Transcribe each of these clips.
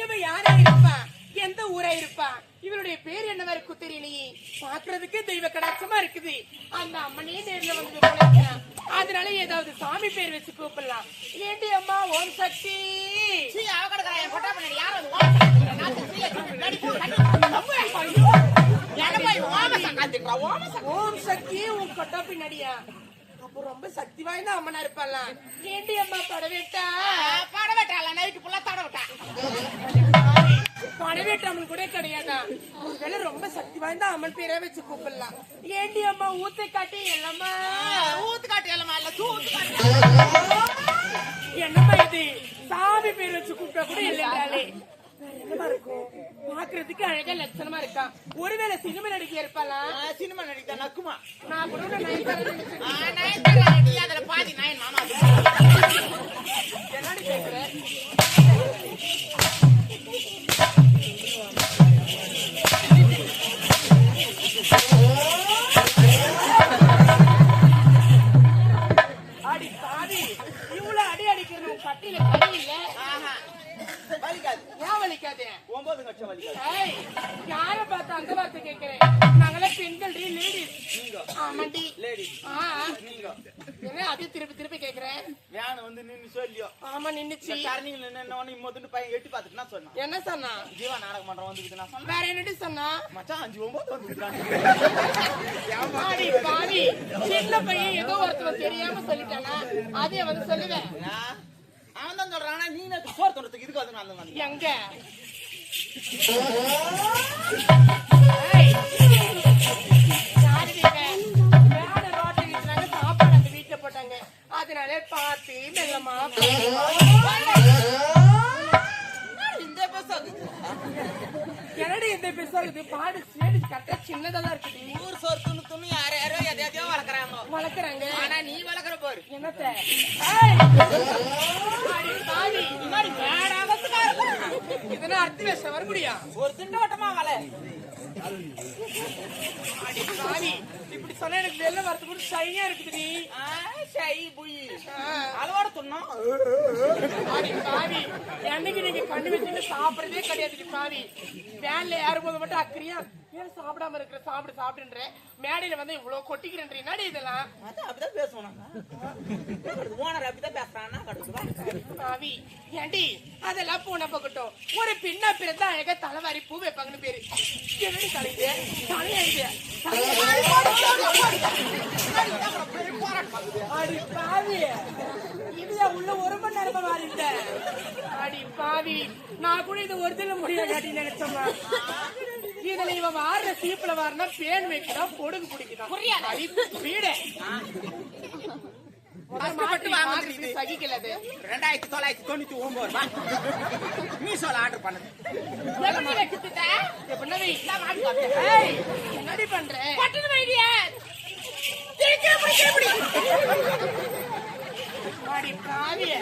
இவன் யாரா இருப்பான் எந்த ஊரா இருப்பான் இவருடைய பேர் என்னவா இருக்கும் தெரியலையே பாக்குறதுக்கு தெய்வ கடாட்சமா இருக்குது. அந்த அம்மனே நேர்ல வந்து அதனால ஏதாவது சாமி பேர் வச்சு கூப்பிடலாம். ஏண்டி அம்மா ஓம் சக்தி. சீ, யாரும் ஓம சக்தி உன் கொட்டா பின்னாடியா? அப்போ ரொம்ப சக்தி வாய்ந்த அம்மனா இருப்பாலாம் ஏண்டி அம்மா படவேட்டா? ஆ, பாட விட்டாளா, நைட்டு ஃபுல்லா தட விட்டா. படவேட்ட அம்மன் கூட கிடையாதா? ஒருவேளை ரொம்ப சக்தி வாய்ந்த அம்மன் பேரே வச்சு கூப்பிடலாம். ஏண்டி அம்மா ஊத்தை காட்டி எல்லாமா ஆ, ஊத்து காட்டு எல்லாமா, இல்ல, தூத்து காட்டு. என்னம்மா இது? சாமி பேர் வச்சு கூப்பிட்டா கூட இல்லைங்களே என்னமா இருக்கும் பாக்குறதுக்கு அழகா லட்சணமா இருக்கான் ஒருவேளை சினிமா நடிகை இருப்பாலாம் ஆ, சினிமா நடிகை நக்குமா. நான் கூட நயன்தாரா நினைச்சேன். ஆ, நயன்தாரா நடி, அதுல பாதி நயன் மாமா பார்த்து அந்த வார்த்தை கேட்கிறேன். நாங்களாம் பெண்கள் லேடிஸ் நீங்க, ஆமாண்டி. என்ன அதே திருப்பி திருப்பி கேக்குறேன் வேன் வந்து நின்னு சொல்லியோ. ஆமா நின்னுச்சு. டர்னிங்ல நின்னவொடனே இம்மோதுன்னு பையன் எட்டி பார்த்துட்டு நான் சொன்னான். என்ன சொன்னா? ஜீவா நாடக மன்றம் வந்துருக்குது. நான் சொன்னேன், வேற என்னடி சொன்னா? மச்சான், அஞ்சு ஒன்பது வந்துருக்குறான். ஆடி பாவி சின்ன பையன் ஏதோ ஒருத்தவன் தெரியாம சொல்லிட்டானா? அதே வந்து சொல்லுவேன். அவன் தான் சொல்றான் நீ சோறு தொடுறதுக்கு இதுக்கு வந்து எங்க? ஒரு திண்டவட்டமா வள அடி பாவி இப்படி சொன்ன எனக்கு வெளில வரது கூட ஷைனியா இருக்குதுடி ஆ, ஷை புய் ஆ. அளவோட துண்ணோம் அடி பாவி என்னைக்கு நீங்க கண்ணு வச்சுட்டு சாப்பிடுறதே கிடையாது பாவி வேன்ல ஏறும்போது மட்டும் அக்கறியா ஏன் சாப்பிடாம இருக்கிற சாப்பிடு சாப்பிடுன்ற? மேடையில வந்து இவ்வளவு கொட்டிக்கிறேன் என்னடி இதெல்லாம்? அதான் அப்படிதான் பேசுவோம் ஓனர் அப்படிதான் பேசுறான்னா பாவி ஏண்டி அதெல்லாம் போன பக்கட்டும். ஒரு பின்ன பிறந்தா அழகா தலைவாரி பூ வைப்பாங்கன்னு பேரு. என்னடி தலைஇது தலையாஇது அடி பாவி. இதுதான் உள்ள ஒரு மணி நேரமா மாறிட்ட அடி பாவி. நான் கூட இது ஒரிஜினல் முடியாது காட்டி நினைச்சோமா இதுல இவன் வாடுற சீப்புல வாரினா பேன் வைக்கிறான் பொடுகு பிடிக்கிறான் வீடு. கஷ்டப்பட்டு வாங்குறது இது. சகிக்கல அது ரெண்டாயிரத்தி தொள்ளாயிரத்தி தொண்ணூத்தி ஒன்பது ரூபாய். மீஷோல ஆர்டர் பண்ணது என்னடி பண்ற? அடி பாவிய.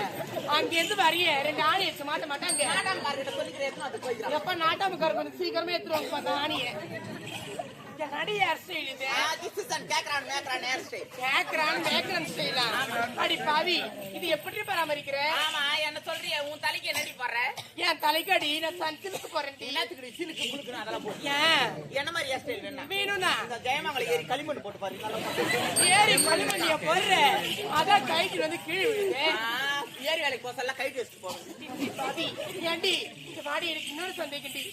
அங்கிருந்து வரிய. ரெண்டு ஆணி வச்சு மாட்ட மாட்டாங்க. நாட்டாமக்காரர்கிட்ட சொல்லிக்கிறேன் எப்ப நாட்டாமக்காரங்க சீக்கிரமே எடுத்துருவாங்க பார்த்தா நடி ஹேர் ஸ்டைல் இது? கேக்குறான் மேக்குறான் ஹேர் ஸ்டைல் கேக்குறான் கேக்குறான் ஸ்டைலா அடி பாவி இது எப்படி பராமரிக்கிற? ஆமா என்ன சொல்றிய? உன் தலைக்கு என்னடி போடுற? என் தலைக்கடி நான் சன்சிலுக்கு போறேன் எல்லாத்துக்கு சிலுக்கு குளுக்குன்னு அதெல்லாம் ஏன் என்ன மாதிரி ஹேர் ஸ்டைல் வேணும்? வேணும்னா? இந்த ஜெயமங்கலம் ஏறி களிமண் போட்டு பாரு. ஏறி களிமண்ணிய போடுற. அதான் கைக்கு வந்து கீழே விழுது. ஏரி வேலைக்கு போக எல்லாம் கைட்டு வச்சுட்டு போகணும் பாதி ஏண்டி இந்த வாடி எனக்கு இன்னொரு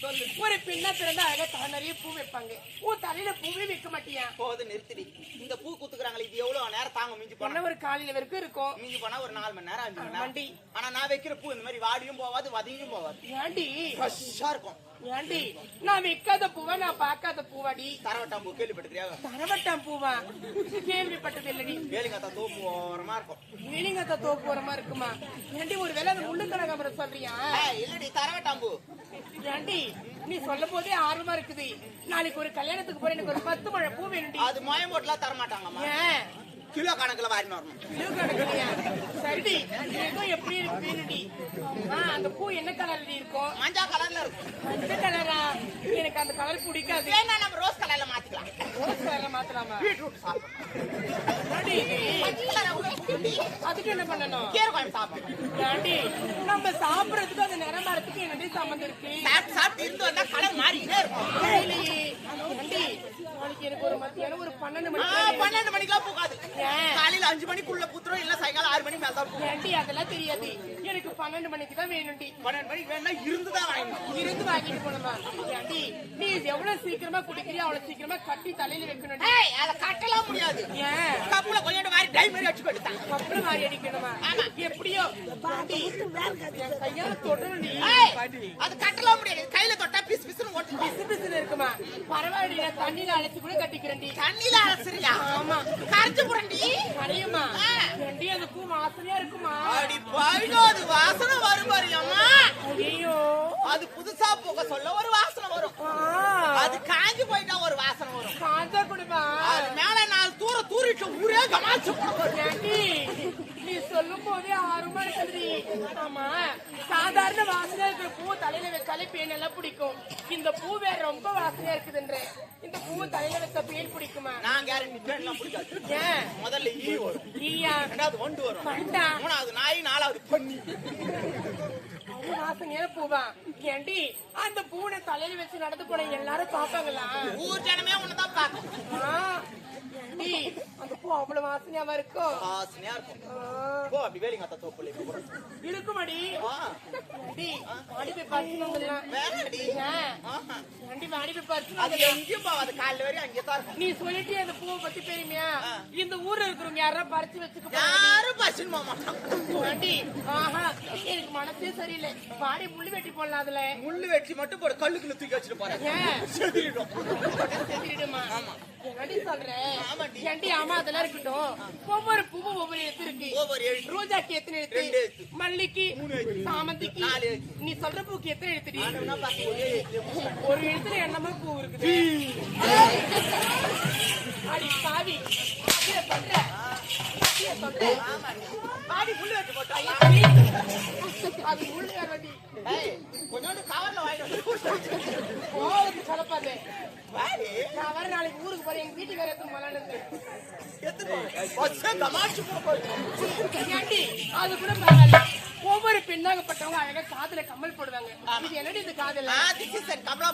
சொல்லு ஒரு பெண்ணா பிறந்தா அழகா தலை நிறைய பூ வைப்பாங்க. உன் தலையில பூவே வைக்க மாட்டியா? போகுது நிறுத்திடி. இந்த பூ குத்துக்குறாங்களே இது எவ்வளவு நேரம் தாங்க மிஞ்சி போனா. ஒரு காலையில வரைக்கும் இருக்கும். மிஞ்சி போனா ஒரு நாலு மணி நேரம் அஞ்சு மணி நேரம். ஆனா நான் வைக்கிற பூ இந்த மாதிரி வாடியும் போவாது வதங்கியும் போவாது. ஏண்டி? ஃப்ரெஷ்ஷா இருக்கும். ஏண்டி? நான் வைக்காத பூவா நான் பார்க்காத பூவாடி. தரவட்டாம் பூ கேள்விப்பட்டிருக்கியா? தரவட்டாம் பூவா? கேள்விப்பட்டது இல்லடி. வேலிங்கத்தா தோப்பு ஓரமா இருக்கும். வெளிங்கத்த தோப்பு ஓரமா இருக்குமா? ஏண்டி ஒரு வேளை அந்த முள்ளு கனகாமரம் சொல்றியா? இல்லடி தரவட்டாம் பூ ஏண்டி நீ சொல்ல போதே ஆர்வமா இருக்குது. நாளைக்கு ஒரு கல்யாணத்துக்கு போற எனக்கு ஒரு பத்து மழை பூ வேணும்டி. அது மயம் போட்டுலாம் தர மாட்டாங்கம்மா ஏன்? கிலோ கணக்குல வாரின்னு வரணும். கிலோ கணக்குலயா? சரிடி. ஏதோ எப்படி இருக்கு வேணுடி ஆ, அந்த பூ என்ன கலர்ல இருக்கும் மஞ்சா கலர்ல இருக்கும். மஞ்சள் கலரா எனக்கு அந்த கலர் பிடிக்காது. வேணா நம்ம ரோஸ் கலர்ல மாத்திக்கலாம். ரோஸ் கலர்ல மாத்தலாமா? பீட்ரூட். அதுக்கு என்ன பண்ணணும்? கீரை குழம்பு சாப்பிடணும் நம்ம சாப்பிடறதுக்கு அது நிறம் வரதுக்கு என்னடி சம்மந்தம் இருக்கு? சாப்பிட்டு இருந்து வந்தா கலர் மாறிக்கிட்டே இருக்கும். எனக்கு ஒரு மத்தியானம் ஒரு பன்னெண்டு மணிக்கு பன்னெண்டு மணிக்கெல்லாம் போகாது? காலையில அஞ்சு மணிக்குள்ள புத்துரும் இல்ல சாயங்காலம் ஆறு மணிக்கு மேல தான் ஏண்டி அதெல்லாம் தெரியாது. எனக்கு பன்னெண்டு மணிக்கு தான் வேணும்டி. பன்னெண்டு மணிக்கு வேணா இருந்துதான் வாங்கணும் இருந்து வாங்கிட்டு போனமா ஏண்டி நீ எவ்வளவு சீக்கிரமா குடிக்கிறியோ அவ்வளவு சீக்கிரமா கட்டி தலையில வைக்கணும் அத கட்டலாம் முடியாது. ஏன்? கப்புல கொஞ்சோண்டு வாரி டை மாதிரி வச்சு கொடுத்தான் கப்பல் மாறி அடிக்கணுமா? எப்படியோ? கையால தொடரும் நீ பாட்டி. அது கட்டலாம் முடியாது. கையில தொட்டா பிசு பிசுன்னு ஓட்டு பிசு பிசுன்னு இருக்குமா? பரவாயில்ல தண்ணியில அழைச்சு கூட கட்டிக்கிறேன்டி. தண்ணியில அலசுறியா? ஆமா. கரைச்சு புரண்டி வாசனை வரும் பாரு அம்மா. ஐயோ அது புதுசா போக சொல்ல ஒரு வாசனை வரும். அது காஞ்சு போயிட்டா ஒரு வாசனை வரும். காஞ்சா கொடுப்பா அது மேல நாலு தூர தூரிட்டு ஊரே கமாச்சு போடும் ஏண்டி நீ சொல்லும் போதே ஆர்வமா இருக்குது ஆமா. சாதாரண வாசனையா இருக்கிற பூ தலையில வச்சாலே பேன் எல்லாம் பிடிக்கும். இந்த பூ வேற ரொம்ப வாசனையா இருக்குதுன்ற. இந்த பூ தலையில வச்ச பேன் பிடிக்குமா? நான் கேரண்டி பேன்லாம் பிடிக்காது. ஏன்? முதல்ல ஈ வரும். ஈயா? ரெண்டாவது வண்டு வரும். பண்டா மூணாவது நாய் நாலாவது பண்ணி வாசனையான பூவா? ஏண்டி அந்த பூனை தலையில வச்சு நடந்து போன எல்லாரும் பாப்பாங்களா ஊர் ஜனமே உன்னதான் ஏண்டி அந்த பூ அவ்வளவு வாசனையாவா இருக்கும் வாசனையா இருக்கும். போ அப்படி வேலிங்க அத்தா தோப்புல இருக்குமாடி நீ சொல்லிட்டு அந்த பூவை பத்தி பெருமையா இந்த ஊர்ல இருக்கிறவங்க யாரா பறிச்சு வச்சுக்க யாரும் மாட்டாங்க. ஆண்டி ஆஹா. எனக்கு மனசே சரியில்லை. வாடி முள்ளு வெட்டி போடலாம் அதுல. முள்ளு வெட்டி மட்டும் போடு. கல்லுக்குள்ள தூக்கி வச்சுட்டு போறேன். ஏன்? செதிரிடும். செஞ்சிடுமா என்னடி சொல்ற. ஆமாண்டி. ஏண்டி ஆமா அதெல்லாம் இருக்கட்டும். ஒவ்வொரு பூவும் ஒவ்வொரு எழுத்து இருக்கு. ரோஜாக்கு எத்தனை எழுத்து. மல்லிக்கு. சாமந்திக்கு. நீ சொல்ற பூக்கு எத்தனை எழுத்துடி ஒரே எழுத்து. ஒரு எழுத்துல என்னமா பூ இருக்குது. அடி பாவி. சொல்ற. பாடி முள்ளு போட்டா அது வேறடி கொஞ்சோண்டு கவர்ல வாங்கிட்டு கலப்பாது. நான் வர நாளைக்கு ஊருக்கு போறேன். எங்க வீட்டுக்கு வேற எத்தனை மலான்னு எடுத்துட்டு வா. பஸ்ஸே கமாச்சு போகுது. ஏண்டி அது கூட ஒவ்வொரு பெண்ணாகப்பட்டவங்க அழகா காதுல கம்மல் போடுவாங்க இது என்னடி இது காதுல is a கமலா?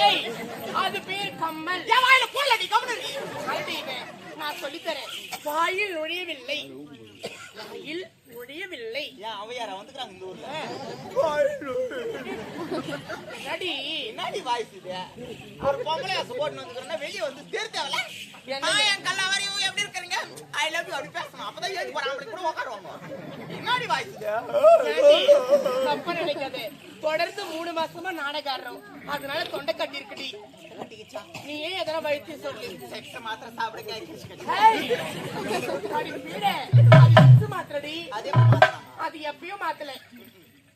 ஏய், அது பேர் கம்மல் என் வாயில கம்முனு இரு. அடி இவன். நான் சொல்லித்தரேன் வாயில் நுழையவில்லை வாயில் நுழையவில்லை ஏன் அவையாரா வந்துக்கிறாங்க இந்த ஊர்ல? அடி என்னடி வாய்ஸ் இது? ஒரு பொம்பளை ஆசை போட்டுன்னு வந்துக்கிறேன்னா வெளிய வந்து தெரு தேவல? என்ன? ஆ, என் கல்லாவாரி, எப்படி இருக்கிறீங்க? You அப்படி பேசணும். அப்பதான் ஏறி போற? ஆம்பளைங்க கூட உட்காருவாங்க. வாய்ஸ் தப்பா நினைக்காத. தொடர்ந்து மூணு மாசமா நாடகம் ஆடுறோம் அதனால தொண்டை கட்டி இருக்குடி? நீ ஏன் எதனா வைத்தியம் சொல்லு? செக்ஸ மாத்திரம் சாப்பிட கேட்கிச்சு கட்டி. ஏய், அடி வீட, அது வித்து மாத்திரடி. அது எப்பயும் மாத்தல.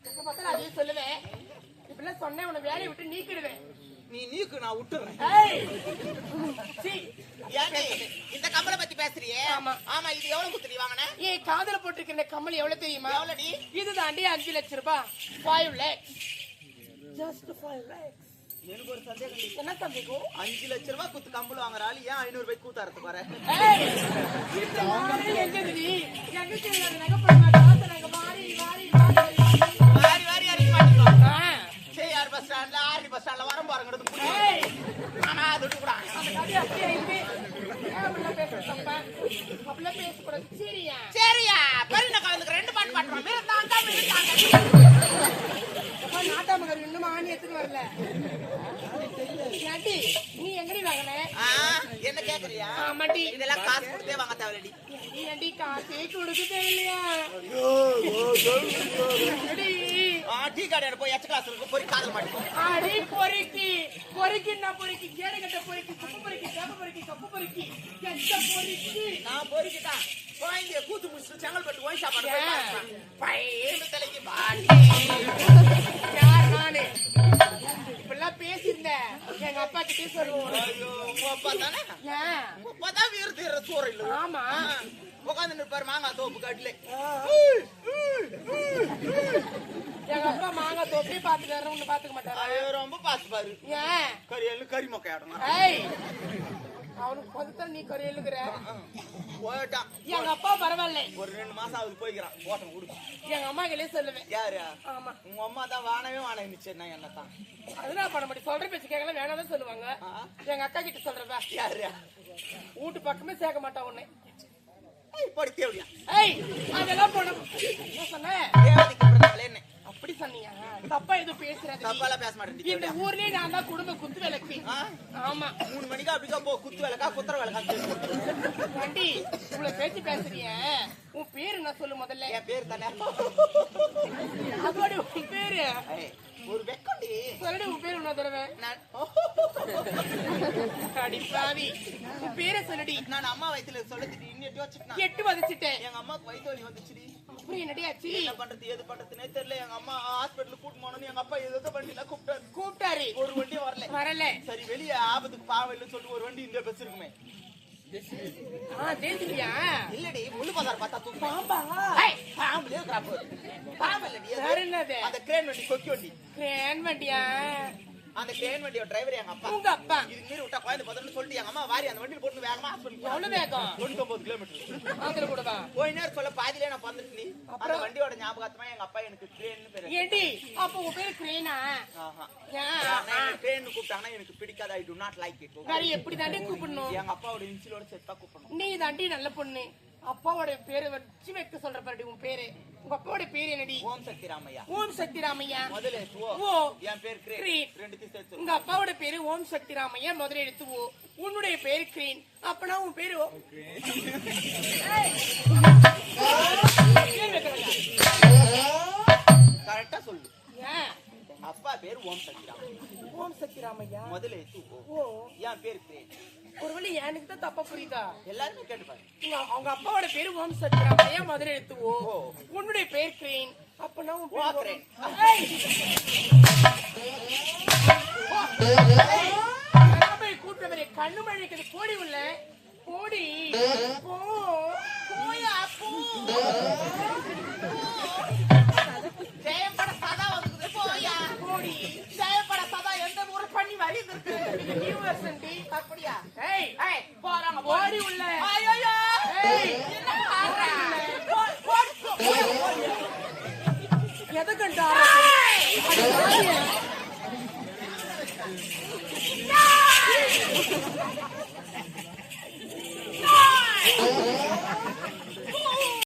எப்ப பார்த்தாலும் அதே சொல்லுவேன் இப்படிலாம் சொன்னேன் உன்னை வேலையை விட்டு நீக்கிடுவேன். நீ நீக்கு நான் விட்டுறேன். பேசுறியே? ஆமா. ஆமா இது எவ்வளவு குத்துடி வாங்கின? என் காதல போட்டிருக்கிற இந்த கம்மல் எவ்வளவு தெரியுமா? எவ்வளவுடி இது தாண்டி அஞ்சு லட்சம் ரூபாய் five lakhs just five lakhs எனக்கு ஒரு சந்தேகம் என்ன சந்தேகம் அஞ்சு லட்ச ரூபாய் குத்து கம்பளம் வாங்குற ஆளு ஏன் ஐநூறு ரூபாய் கூத்தாரத்துக்கு வர? ஏய், இந்த நாடே எங்க நகை பஸ் ஸ்டாண்ட்ல ஆர்டி பஸ் ஸ்டாண்ட்ல வரம் பாருங்கிறது ஏய், ஆனா அது விட்டு கூட. சரியா? சரியா பெருந்த கலந்துக்கு ரெண்டு பாட்டு பாட்டுறோம் மிருந்தாங்க மிருந்தாங்க அப்பா, நாட்டாமகர் இன்னும் ஆணி எடுத்துட்டு வரல. ஏண்டி, நீ எங்கடி வாங்கின? என்ன கேக்குறியா ஆமாடி. இதெல்லாம் காசு கொடுத்தே வாங்க நீ ஏண்டி காசே கொடுக்க? டீ கடையில போய் எச்ச கிளாஸ் இருக்கு போய் காதல் மாட்டோம் அடி பொறுக்கி. பொறுக்கின்னா பொறுக்கி? கேடுகட்ட பொறுக்கி குப்பு பொறுக்கி கேப்ப பொறுக்கி கப்பு பொறுக்கி. எந்த பொறுக்கி? நான் பொறுக்கிட்டேன். குழந்தைய கூத்து முடிச்சுட்டு செங்கல்பட்டு ஒய் சாப்பாடு போய் ஏன்? பாருங்க. பையனு தலைக்கு யார் நானு? பேசியிருந்தேன். எங்க அப்பா கிட்டே சொல்லுவோம். ஐயோ உங்க அப்பா தானே? ஏன்? உங்க அப்பா தான் வீர தீர சூற இல்ல. ஆமா. உட்கார்ந்து இருப்பாரு மாங்காய் தோப்பு காட்டுல. எங்க அப்பா மாங்காய் தொப்பி பாத்துக்காரு ஒண்ணு பாத்துக்க மாட்டாரா? ரொம்ப பாத்து பாரு. ஏன்? கறி எள்ளு கறி மொக்கை ஆடணும். அவனுக்கு கொஞ்சம் நீ கறி எழுதுகிற போயிட்டான். எங்க அப்பா பரவாயில்ல. ஒரு ரெண்டு மாசம் ஆகுது போய்க்கிறான். ஓட்டம் விடு எங்க அம்மா கிளே சொல்லுவேன். யாரு? ஆமா. உங்க அம்மா தான் வானவே வான நிச்சயம். என்ன தான். அதெல்லாம் பண்ண மாட்டேன் சொல்ற பேச்சு கேட்கல வேணாதான் சொல்லுவாங்க? எங்க அக்கா கிட்ட சொல்றதா? யாரு? வீட்டு பக்கமே சேர்க்க மாட்டா உன்னை. போடி தேவடியா ஏய் அதெல்லாம் போன என்ன சொன்ன? தேவதைக்கு அப்படி சொன்னியா? தப்பா எதுவும் பேசுறாது நீ. தப்பாலாம் பேச மாட்டேன் இந்த ஊர்லயே நான் தான் குடும்ப குத்து விளக்கு? ஆமா. மூணு மணிக்கா அப்படிக்கா போ குத்து வேலைக்கா குத்துற வேலைக்கா வண்டி இவ்வளவு பேச்சு பேசுறிய உன் பேரு என்ன சொல்லு முதல்ல? என் பேர் தானே? அதோட உன் பேரு? ஒரு வெக்கண்டி. சொல்லடி உன் பேரு என்ன தடவை. நான் அடிப்பாவி உன் பேரை சொல்லடி. நான் அம்மா வயித்துல சொல்லிட்டு இன்னிட்டு வச்சுட்டேன் எட்டு வதச்சிட்டேன். எங்க அம்மாக்கு வயிற்று வலி வந்துச்சுடி. அப்புறம் என்னடி ஆச்சு? என்ன பண்றது எது பண்றதுனே தெரியல. எங்க அம்மா ஹாஸ்பிட்டலுக்கு கூட்டு போனோம்னு எங்க அப்பா எதோ வண்டியில கூப்பிட்டாரு. கூப்பிட்டாரு. ஒரு வண்டி வரல. வரல. சரி வெளியே ஆபத்துக்கு பாவம் இல்லைன்னு சொல்லிட்டு ஒரு வண்டி இந்த பஸ் இருக்குமே இல்லடி முள்ளு பசார் பார்த்தா தூக்கு. வேற என்னது அந்த கிரேன் வண்டி கொக்கி வண்டி கிரேன் வண்டியா அந்த கிரேன் வண்டியோட டிரைவர் எங்க அப்பா உங்க அப்பா இதுக்கு மீறி விட்டா குழந்தை பத்திரம்னு சொல்லிட்டு எங்க அம்மா வாரி அந்த வண்டியில் போட்டு வேகமா ஹாஸ்பிட்டல் எவ்வளவு வேகம் தொண்ணூத்தொன்பது கிலோமீட்டர் அதுல கூடவா போய் நேரம் சொல்ல பாதியிலே நான் பறந்துட்டு அந்த வண்டியோட ஞாபகத்தமா எங்க அப்பா எனக்கு கிரேன்னு பேரு ஏண்டி அப்ப உன் பேரு கிரேனா ட்ரெயின் கூப்பிட்டாங்கன்னா எனக்கு பிடிக்காது I do not like it வேற எப்படி தாண்டி கூப்பிடணும் எங்க அப்பாவோட இன்சிலோட செத்தா கூப்பிடணும் நீ தாண்டி நல்ல பொண்ணு அப்பாவோட பேரு வச்சு வைக்க சொல்ற பாருடி உன் பேரு. உங்க அப்பாவோட பேரு என்னடி? ஓம் சக்தி ராமையா ஓம் சக்தி ராமையா முதல்ல ஓ. என் பேர் கிரேன். சேர்த்து. உங்க அப்பாவோட பேரு ஓம் சக்தி ராமையா முதல்ல எடுத்து ஓ. உன்னுடைய பேரு கிரீன். அப்பனா உன் பேரு ஓ? கரெக்டா சொல்லு. ஏன்? அப்பா பேர் ஓம் சக்தி ராமையா ஓம் சக்தி ராமையா முதல்ல எடுத்து ஓ. என் பேர் கிரேன் ஒருவேளை எனக்கு தான் தப்பா புரியுதா? எல்லாருமே கேட்டுப்பாரு உங்க அவங்க அப்பாவோட பேரு ஓம் சக்தி ராமையா முதல்ல எடுத்து ஓ. உன்னுடைய பேர் கிரீன் அப்பனா உன். ராமை கூட்டவரே கண்ணு மழைக்குது போடி உள்ள. போடி. போ. போயா போ ஜெயப்பட சதா வந்துக்குது போயா போடி ஜெயப்பட சதா எந்த ஊர் பண்ணி வரி இருக்கு இது நியூ வெர்ஷன் டி அப்படியா ஏய் ஏய் போறாங்க போடி உள்ள